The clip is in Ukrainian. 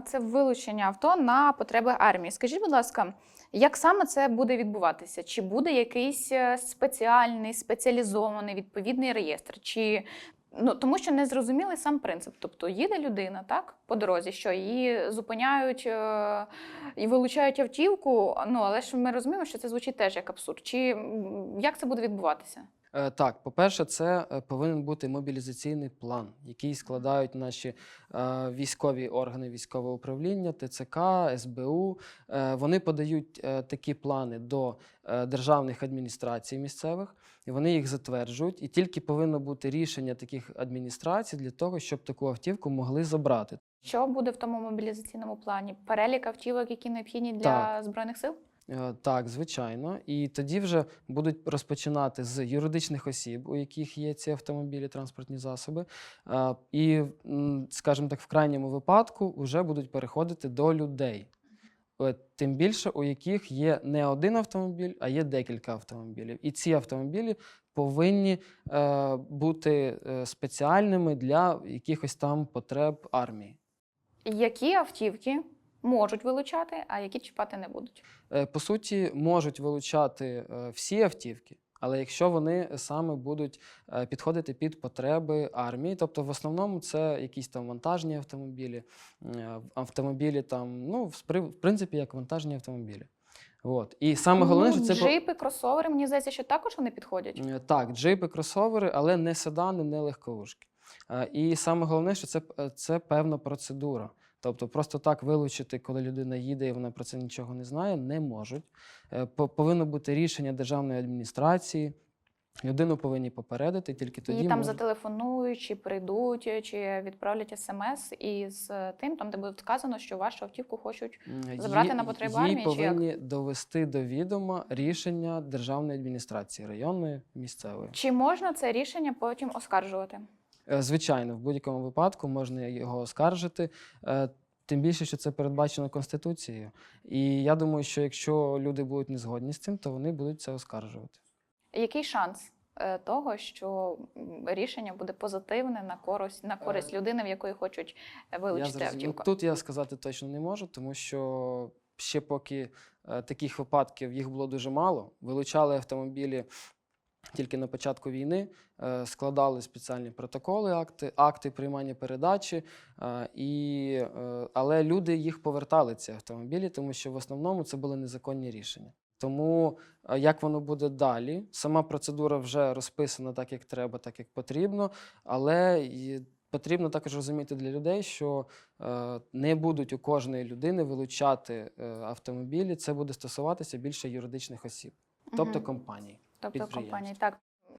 це вилучення авто на потреби армії. Скажіть, будь ласка, як саме це буде відбуватися? Чи буде якийсь е, спеціальний, спеціалізований відповідний реєстр? Чи ну тому, що не зрозумілий сам принцип. Тобто їде людина так по дорозі, що її зупиняють е, і вилучають автівку. Ну але ж ми розуміємо, що це звучить теж як абсурд. Чи як це буде відбуватися? Е, Так, по-перше, це е, повинен бути мобілізаційний план, який складають наші е, військові органи військового управління, ТЦК, СБУ. Вони подають такі плани до державних адміністрацій місцевих, і вони їх затверджують. І тільки повинно бути рішення таких адміністрацій для того, щоб таку автівку могли забрати. Що буде в тому мобілізаційному плані? Перелік автівок, які необхідні для Так. збройних сил? Е, Так, звичайно. І тоді вже будуть розпочинати з юридичних осіб, у яких є ці автомобілі, транспортні засоби. Е, І, скажімо так, в крайньому випадку вже будуть переходити до людей. Тим більше, у яких є не один автомобіль, а є декілька автомобілів. І ці автомобілі повинні е, бути е, спеціальними для якихось там потреб армії. Які автівки можуть вилучати, а які чіпати не будуть? Е, по суті, можуть вилучати е, всі автівки, але якщо вони саме будуть е, підходити під потреби армії, тобто в основному це якісь там вантажні автомобілі, автомобілі там, ну, в принципі, як вантажні автомобілі. От. І саме головне, ну, що це джипи, кросовери, мені здається, що також вони підходять. Так, джипи, кросовери, але не седани, не легковушки. І саме головне, що це, це певна процедура. Тобто просто так вилучити, коли людина їде і вона про це нічого не знає, не можуть. Е, по- Повинно бути рішення державної адміністрації. Людину повинні попередити, тільки тоді і там можуть- зателефонують, чи прийдуть, чи відправлять смс із тим, там де буде вказано, що вашу автівку хочуть. Забрати їй- на потреби їй армії, чи як? повинні довести до відома рішення державної адміністрації, районної, місцевої. Чи можна це рішення потім оскаржувати? Е, Звичайно, в будь-якому випадку можна його оскаржити. е, Тим більше, що це передбачено Конституцією. І я думаю, що якщо люди будуть не згодні з цим, то вони будуть це оскаржувати. Який шанс е, того, що рішення буде позитивне на користь на користь людини, в якої хочуть вилучити автівку? Тут я сказати точно не можу, тому що ще поки таких випадків їх було дуже мало. Вилучали автомобілі тільки на початку війни, е, складали спеціальні протоколи, акти, акти приймання передачі, е, і, е, але люди їх повертали, ці автомобілі, тому що в основному це були незаконні рішення. Тому як воно буде далі? Сама процедура вже розписана так, як треба, так як потрібно, але потрібно також розуміти для людей, що не будуть у кожної людини вилучати автомобілі. Це буде стосуватися більше юридичних осіб, тобто компаній. Тобто компанії. Так